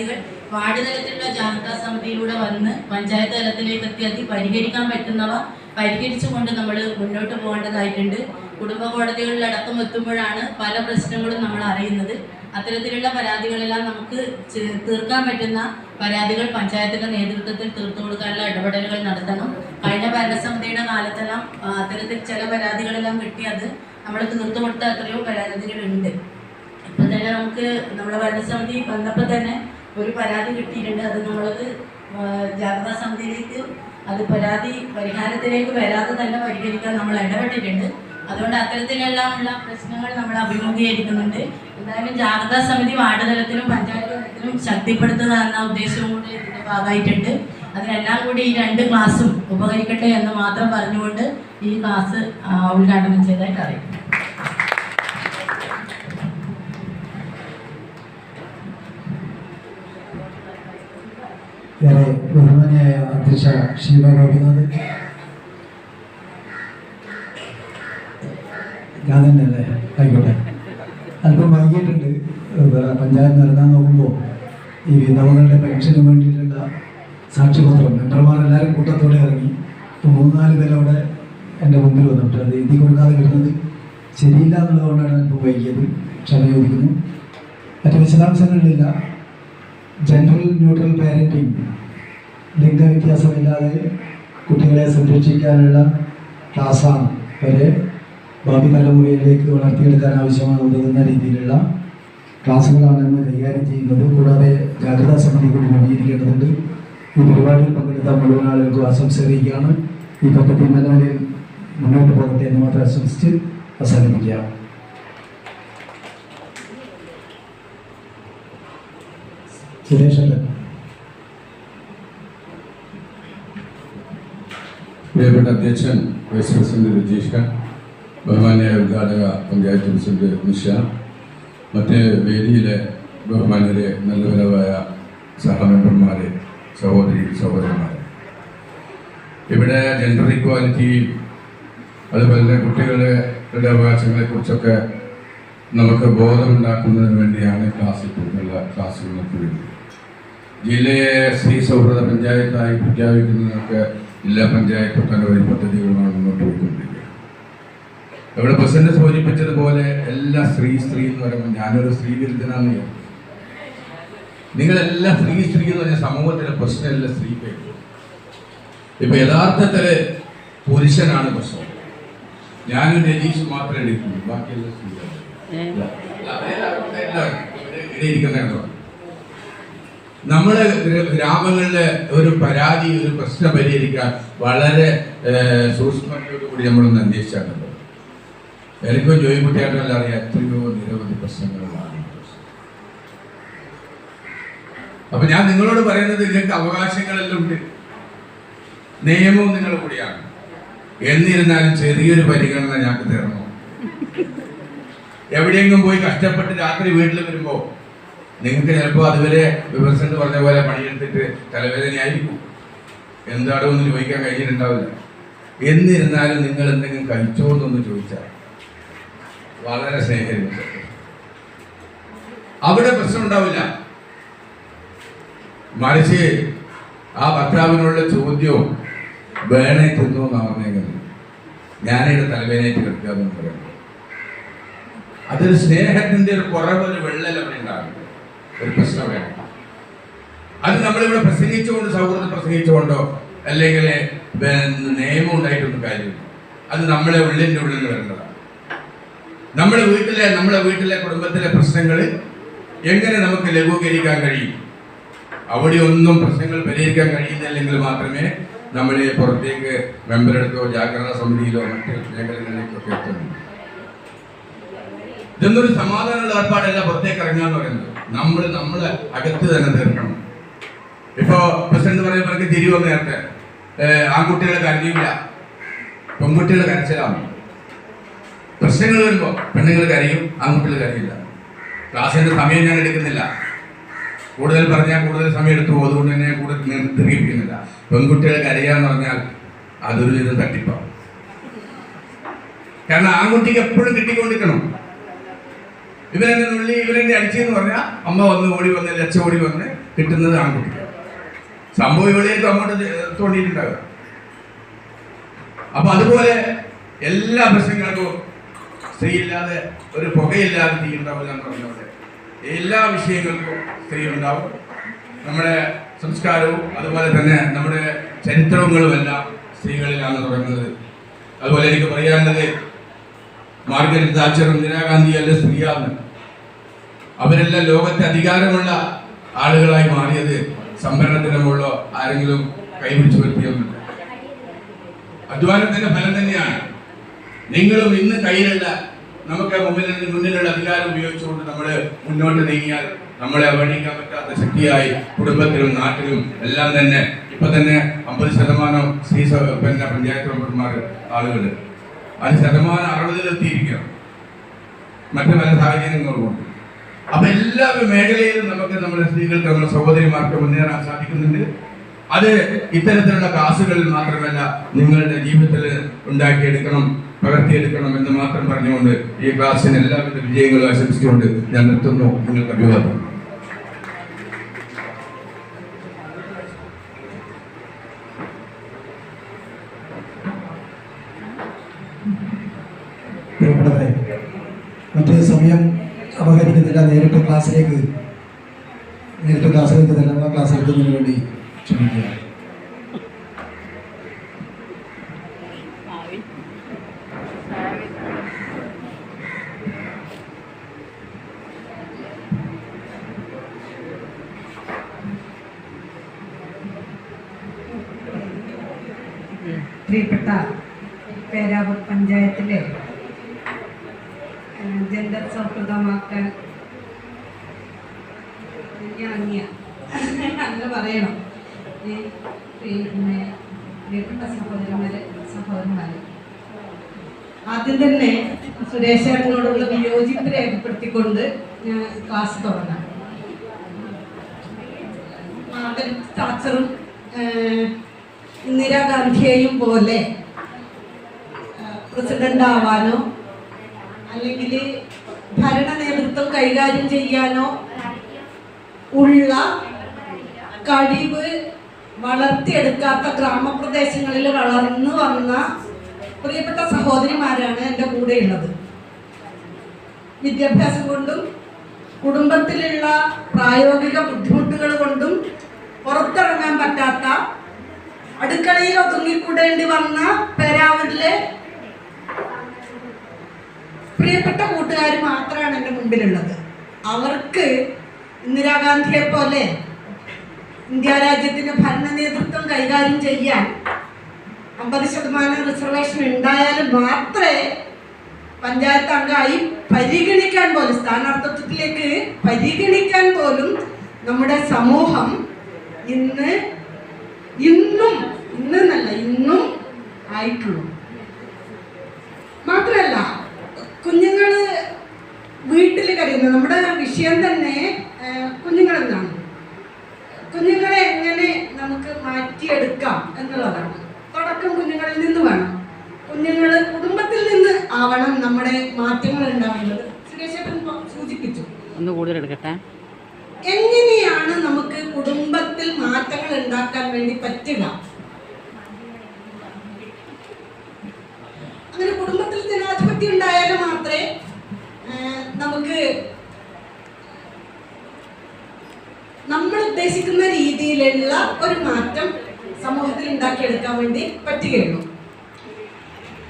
പരാതികൾ വാർഡ് തലത്തിലുള്ള ജാഗ്രതാ സമിതിയിലൂടെ വന്ന് പഞ്ചായത്ത് തലത്തിലേക്ക് എത്തി അത് പരിഹരിക്കാൻ പറ്റുന്നവ പരിഹരിച്ചുകൊണ്ട് നമ്മൾ മുന്നോട്ട് പോകേണ്ടതായിട്ടുണ്ട്. കുടുംബ കോടതികളിലടക്കം എത്തുമ്പോഴാണ് പല പ്രശ്നങ്ങളും നമ്മൾ അറിയുന്നത്. അത്തരത്തിലുള്ള പരാതികളെല്ലാം നമുക്ക് തീർക്കാൻ പറ്റുന്ന പരാതികൾ പഞ്ചായത്തിന്റെ നേതൃത്വത്തിൽ തീർത്തു കൊടുക്കാനുള്ള ഇടപെടലുകൾ നടത്തണം. കഴിഞ്ഞ ഭരണസമിതിയുടെ കാലത്തെല്ലാം അത്തരത്തിൽ ചില പരാതികളെല്ലാം കിട്ടി അത് നമ്മൾ തീർത്തു കൊടുത്ത എത്രയോ പരാതികളുണ്ട് ഇപ്പൊ തന്നെ നമുക്ക് നമ്മുടെ ഭരണസമിതി വന്നപ്പോൾ തന്നെ ഒരു പരാതി കിട്ടിയിട്ടുണ്ട്. അത് നമ്മളത് ജാഗ്രതാ സമിതിയിലേക്ക് അത് പരാതി പരിഹാരത്തിലേക്ക് വരാതെ തന്നെ പരിഹരിക്കാൻ നമ്മൾ ഇടപെട്ടിട്ടുണ്ട്. അതുകൊണ്ട് അത്തരത്തിലെല്ലാം ഉള്ള പ്രശ്നങ്ങൾ നമ്മൾ അഭിമുഖീകരിക്കുന്നുണ്ട്. എന്തായാലും ജാഗ്രതാ സമിതി വാർഡ് തലത്തിലും പഞ്ചായത്ത് തലത്തിലും ശക്തിപ്പെടുത്തുക എന്ന ഉദ്ദേശവും കൂടി ഇതിന്റെ ഭാഗമായിട്ടുണ്ട്. അതിനെല്ലാം കൂടി ഈ രണ്ട് ക്ലാസ്സും ഉപകരിക്കട്ടെ എന്ന് മാത്രം പറഞ്ഞുകൊണ്ട് ഈ ക്ലാസ് ഉദ്ഘാടനം ചെയ്തായിട്ട് അറിയിക്കും അധ്യക്ഷ ഷീബ ഗോപിനാഥ് ഞാൻ തന്നെയല്ലേ ആയിക്കോട്ടെ. അല്പം വൈകിട്ടുണ്ട് പഞ്ചായത്ത് നടത്താൻ നോക്കുമ്പോൾ ഈ വിധവകളുടെ പെൻഷന് വേണ്ടിയിട്ടുള്ള സാക്ഷ്യപത്രം. മെമ്പർമാരെല്ലാവരും കൂട്ടത്തോടെ ഇറങ്ങി. ഇപ്പോൾ മൂന്നാൽ അവിടെ എന്റെ മുമ്പിൽ വന്നിട്ട് അത് എഴുതി കൊടുക്കാതെ വരുന്നത് ശരിയില്ല എന്നുള്ളതുകൊണ്ടാണ് ഇപ്പോൾ വൈകിയത്. ക്ഷമ ചോദിക്കുന്നു. വിശദാംശങ്ങളിലില്ല. ജനറൽ ന്യൂട്രൽ പാരന്റിങ് ലിംഗവ്യത്യാസമില്ലാതെ കുട്ടികളെ സംരക്ഷിക്കാനുള്ള ക്ലാസ്സാണ്. വരെ ഭാവി തലമുറയിലേക്ക് വളർത്തിയെടുക്കാൻ ആവശ്യമാണ് ഉതകുന്ന രീതിയിലുള്ള ക്ലാസ്സുകളാണ് നമ്മൾ കൈകാര്യം ചെയ്യുന്നത്. കൂടാതെ ജാഗ്രതാ സമിതി കൂടി രൂപീകരിക്കേണ്ടതുണ്ട്. ഈ പരിപാടിയിൽ പങ്കെടുത്ത മുഴുവൻ ആളുകൾക്കും ആശംസ ഈ പദ്ധതി നല്ല മുന്നോട്ട് പോകട്ടെ എന്ന് മാത്രം ആശംസിച്ച് അവസാനിപ്പിക്കാം സുരേഷല്ലേ പ്രിയപ്പെട്ട അധ്യക്ഷൻ വൈസ് പ്രസിഡന്റ് രജീഷ് ഖാൻ ബഹുമാന്യ ഉദ്ഘാടക പഞ്ചായത്ത് പ്രസിഡന്റ് നിഷ മറ്റ് വേദിയിലെ ബഹുമാന്യരെ നല്ലവരവായ സഹമെമ്പർമാരെ സഹോദരി സഹോദരന്മാരെ. ഇവിടെ ജെൻഡർ ഇക്വാലിറ്റി അതുപോലെ കുട്ടികളുടെ അവകാശങ്ങളെ കുറിച്ചൊക്കെ നമുക്ക് ബോധമുണ്ടാക്കുന്നതിന് വേണ്ടിയാണ് ക്ലാസ് ഇപ്പോഴുള്ള ക്ലാസ്സുകൾക്ക് വേണ്ടി ജില്ലയെ സ്ത്രീ സൗഹൃദ പഞ്ചായത്തായി പ്രഖ്യാപിക്കുന്നതിനൊക്കെ ജില്ലാ പഞ്ചായത്ത് ഒട്ടനവധി പദ്ധതികളുമാണ് മുന്നോട്ട് പോയിക്കൊണ്ടിരിക്കുക ഇവിടെ പ്രസിഡന്റ് സൂചിപ്പിച്ചതുപോലെ എല്ലാ സ്ത്രീ സ്ത്രീ എന്ന് പറയുമ്പോൾ ഞാനൊരു സ്ത്രീ വിരുദ്ധനാണ് ഞാൻ. നിങ്ങളെല്ലാം സ്ത്രീ സ്ത്രീ എന്ന് പറഞ്ഞ സമൂഹത്തിലെ പ്രശ്നമല്ല സ്ത്രീക്ക് ഇപ്പൊ യഥാർത്ഥത്തിൽ പുരുഷനാണ് പ്രശ്നം ഞാനും രജീഷ് മാത്രമേ എടുക്കുള്ളൂ ബാക്കിയെല്ലാം സ്ത്രീയാണ് ഇല്ല. എല്ലാവരും ഇവിടെ ഇരിക്കുന്ന കണ്ടോ? നമ്മുടെ ഗ്ര- ഗ്രാമങ്ങളിലെ ഒരു പരാതി ഒരു പ്രശ്നം പരിഹരിക്കാൻ വളരെ സൂക്ഷ്മതയോടുകൂടി നമ്മളൊന്ന് അന്വേഷിച്ചാണല്ലോ എനിക്കും ജോയിക്കുട്ടിയായിട്ടല്ല അറിയാം എത്രയോ നിരവധി പ്രശ്നങ്ങളാണ്. അപ്പൊ ഞാൻ നിങ്ങളോട് പറയുന്നത് നിങ്ങൾക്ക് അവകാശങ്ങളെല്ലാം ഉണ്ട്. നിയമവും നിങ്ങൾ കൂടിയാണ്. എന്നിരുന്നാലും ചെറിയൊരു പരിഗണന ഞങ്ങൾക്ക് തരണോ? എവിടെയെങ്കിലും പോയി കഷ്ടപ്പെട്ട് രാത്രി വീട്ടിൽ വരുമ്പോ നിങ്ങൾക്ക് ചിലപ്പോൾ അതുവരെ വിമർശനം പറഞ്ഞ പോലെ പണിയെടുത്തിട്ട് തലവേദനയായിരിക്കും. എന്താണോ ഒന്ന് ചോദിക്കാൻ കഴിഞ്ഞിട്ടുണ്ടാവില്ല. എന്നിരുന്നാലും നിങ്ങൾ എന്തെങ്കിലും കഴിച്ചോ എന്നൊന്ന് ചോദിച്ചാൽ വളരെ സ്നേഹം അവിടെ പ്രശ്നം ഉണ്ടാവില്ല. മറിച്ച് ആ ഭർത്താവിനുള്ള ചോദ്യവും വേണേ തിന്നു എന്ന് പറഞ്ഞേക്കുന്നത്. ഞാനിവിടെ തലവേദനയായിട്ട് കിടക്കുക എന്ന് പറയുന്നത്. അതൊരു സ്നേഹത്തിന്റെ ഒരു കുറവ് ഒരു വെള്ളൽ അവിടെ ഉണ്ടാകും ഒരു പ്രശ്നം വേണം. അത് നമ്മളിവിടെ പ്രസംഗിച്ചുകൊണ്ട് സൗഹൃദം പ്രസംഗിച്ചുകൊണ്ടോ അല്ലെങ്കിൽ നിയമം ഉണ്ടായിട്ടൊന്നും കാര്യമില്ല. അത് നമ്മളെ ഉള്ളിന്റെ ഉള്ളിൽ വരേണ്ടതാണ്. നമ്മുടെ വീട്ടിലെ നമ്മുടെ വീട്ടിലെ കുടുംബത്തിലെ പ്രശ്നങ്ങൾ എങ്ങനെ നമുക്ക് ലഘൂകരിക്കാൻ കഴിയും? അവിടെ ഒന്നും പ്രശ്നങ്ങൾ പരിഹരിക്കാൻ കഴിയുന്നില്ലെങ്കിൽ മാത്രമേ നമ്മൾ പുറത്തേക്ക് മെമ്പറെടുത്തോ ജാഗ്രതാ സമിതിയിലോ മറ്റ് മേഖലകളിലേക്കൊക്കെ എത്തുന്നു ഇതൊന്നൊരു സമാധാനമുള്ള ഏർപ്പാടല്ല പുറത്തേക്ക് ഇറങ്ങാന്ന് പറയുന്നത്. നമ്മൾ നമ്മൾ അകത്ത് തന്നെ തീർക്കണം ഇപ്പോ പ്രസിഡന്റ് പറയുമ്പോൾ തിരിവ് നേരത്തെ. ആൺകുട്ടികളെ കരഞ്ഞില്ല. പെൺകുട്ടികളെ കരച്ചിലാണ്. പ്രശ്നങ്ങൾ വരുമ്പോ പെണ്ണുങ്ങൾ കരയും ആൺകുട്ടികൾ കരയില്ല. ക്ലാസ്സിന്റെ സമയം ഞാൻ എടുക്കുന്നില്ല. കൂടുതൽ പറഞ്ഞാൽ കൂടുതൽ സമയം എടുത്തു പോകും. അതുകൊണ്ട് തന്നെ കൂടുതൽ തിരികെപ്പിക്കുന്നില്ല പെൺകുട്ടികൾ കരയാന്ന് പറഞ്ഞാൽ അതൊരു വിധം തട്ടിപ്പാണ് കാരണം ആൺകുട്ടിക്ക് എപ്പോഴും കിട്ടിക്കൊണ്ടിരിക്കണം. ഇവരെന്നെ നുള്ളി ഇവരെന്നെ അടിച്ചെന്ന് പറഞ്ഞാൽ അമ്മ വന്ന് ഓടി വന്ന് ലച്ച ഓടി വന്ന് കിട്ടുന്നത് ആൺകുട്ടി സംഭവം ഇവിടേക്ക് അങ്ങോട്ട് തോണ്ടിയിട്ടുണ്ടാകുക അപ്പൊ അതുപോലെ എല്ലാ പ്രശ്നങ്ങൾക്കും സ്ത്രീ ഇല്ലാതെ ഒരു പുകയില്ലാതെ തീ എന്ന് പറഞ്ഞ എല്ലാ വിഷയങ്ങൾക്കും സ്ത്രീ ഉണ്ടാവും നമ്മുടെ സംസ്കാരവും അതുപോലെ തന്നെ നമ്മുടെ ചരിത്രങ്ങളുമെല്ലാം സ്ത്രീകളിലാണ് തുടങ്ങുന്നത്. അതുപോലെ എനിക്ക് പറയാനുള്ളത് മാർഗരറ്റ് താച്ചറും ഇന്ദിരാഗാന്ധി അല്ല സ്ത്രീയാണ് അവരെല്ലാം ലോകത്തെ അധികാരമുള്ള ആളുകളായി മാറിയത് സംഭരണത്തിന് മുകളിലോ ആരെങ്കിലും കൈപിടിച്ചു വരുത്തിയൊന്നുമില്ല അധ്വാനത്തിന്റെ ഫലം തന്നെയാണ്. നിങ്ങളും ഇന്ന് കയ്യിലുള്ള നമുക്ക് മുമ്പിൽ മുന്നിലുള്ള അധികാരം ഉപയോഗിച്ചുകൊണ്ട് നമ്മൾ മുന്നോട്ട് നീങ്ങിയാൽ നമ്മളെ അവഗണിക്കാൻ പറ്റാത്ത ശക്തിയായി കുടുംബത്തിലും നാട്ടിലും എല്ലാം തന്നെ ഇപ്പൊ തന്നെ അമ്പത് ശതമാനം സ്ത്രീ പിന്നെ പഞ്ചായത്ത് മെമ്പർമാർ ആളുകൾ അത് ശതമാനം അറുപതിലെത്തിയിരിക്കണം മറ്റു പല സാഹചര്യങ്ങളുമുണ്ട്. അപ്പൊ എല്ലാ മേഖലയിലും നമുക്ക് നമ്മുടെ സ്ത്രീകൾക്ക് നമ്മുടെ സഹോദരിമാർക്ക് മുന്നേറാൻ സാധിക്കുന്നുണ്ട്. അത് ഇത്തരത്തിലുള്ള ക്ലാസ്സുകളിൽ മാത്രമല്ല നിങ്ങളുടെ ജീവിതത്തിൽ ഉണ്ടാക്കിയെടുക്കണം പകർത്തിയെടുക്കണം എന്ന് മാത്രം പറഞ്ഞുകൊണ്ട് ഈ ക്ലാസ്സിന് എല്ലാവിധ വിജയങ്ങളും ആശംസിച്ചുകൊണ്ട് ഞാൻ നിർത്തുന്നു. നിങ്ങൾക്ക് അഭിവാദം മറ്റ് സമയം അപഹരിക്കുന്നില്ല നേരിട്ട് ക്ലാസ്സിലേക്ക് നേരിട്ട് ക്ലാസ്സിലേക്ക് തന്നെ ക്ലാസ് എടുക്കുന്നതിന് വേണ്ടി ക്ഷമിക്കുക. പ്രിയപ്പെട്ട പേരാവൂർ പഞ്ചായത്തിലെ ജെൻഡർ സൗഹൃദമാക്കാൻ അന്യ അങ്ങനെ പറയണം. ഈ പിന്നെ പ്രിയപ്പെട്ട സഹോദരന്മാരെ സഹോദരന്മാരെ. ആദ്യം തന്നെ സുരേഷേട്ടനോടുള്ള വിയോജിപ്പ് രേഖപ്പെടുത്തിക്കൊണ്ട് ഞാൻ ക്ലാസ് തുടങ്ങാം. മാർഗരറ്റ് ഇന്ദിരാഗാന്ധിയെയും പോലെ പ്രസിഡന്റ് ആവാനോ അല്ലെങ്കിൽ ഭരണ നേതൃത്വം കൈകാര്യം ചെയ്യാനോ ഉള്ള കഴിവ് വളർത്തിയെടുക്കാത്ത ഗ്രാമപ്രദേശങ്ങളിൽ വളർന്നു വന്ന പ്രിയപ്പെട്ട സഹോദരിമാരാണ് എന്റെ കൂടെയുള്ളത്. വിദ്യാഭ്യാസം കൊണ്ടും കുടുംബത്തിലുള്ള പ്രായോഗിക ബുദ്ധിമുട്ടുകൾ കൊണ്ടും പുറത്തിറങ്ങാൻ പറ്റാത്ത അടുക്കളയിൽ ഒതുങ്ങിക്കൂടേണ്ടി വന്ന പേരാവൂരിലെ പ്രിയപ്പെട്ട കൂട്ടുകാർ മാത്രമാണ് എന്റെ മുമ്പിലുള്ളത്. അവർക്ക് ഇന്ദിരാഗാന്ധിയെ പോലെ ഇന്ത്യ രാജ്യത്തിന്റെ ഭരണ നേതൃത്വം കൈകാര്യം ചെയ്യാൻ അമ്പത് ശതമാനം റിസർവേഷൻ ഉണ്ടായാൽ മാത്രമേ പഞ്ചായത്ത് അംഗമായി പരിഗണിക്കാൻ പോലും സ്ഥാനാർത്ഥിത്വത്തിലേക്ക് പരിഗണിക്കാൻ പോലും നമ്മുടെ സമൂഹം ഇന്ന് ഇന്നും ഇന്നെന്നല്ല ഇന്നും ആയിട്ടുള്ളൂ മാത്രമല്ല കുഞ്ഞുങ്ങൾ കരയുന്നത് നമ്മുടെ വിഷയം തന്നെ കുഞ്ഞുങ്ങളെന്നാണ്. കുഞ്ഞുങ്ങളെ എങ്ങനെ നമുക്ക് മാറ്റിയെടുക്കാം എന്നുള്ളതാണ്. തുടക്കം കുഞ്ഞുങ്ങളിൽ നിന്ന് വേണം. കുഞ്ഞുങ്ങൾ കുടുംബത്തിൽ നിന്ന് ആവണം നമ്മുടെ മാറ്റങ്ങൾ ഉണ്ടാവേണ്ടത്. സുരേഷേട്ടൻ സൂചിപ്പിച്ചു. ഒന്ന് കൂടുതൽ എടുക്കട്ടെ. എങ്ങനെയാണ് നമുക്ക് കുടുംബത്തിൽ മാറ്റങ്ങൾ ഉണ്ടാക്കാൻ വേണ്ടി പറ്റുക? അങ്ങനെ കുടുംബത്തിൽ ജനാധിപത്യം ഉണ്ടായാൽ മാത്രമേ ആ, നമുക്ക് നമ്മൾ ഉദ്ദേശിക്കുന്ന രീതിയിലുള്ള ഒരു മാറ്റം സമൂഹത്തിൽ ഉണ്ടാക്കിയെടുക്കാൻ വേണ്ടി പറ്റുകയുള്ളൂ.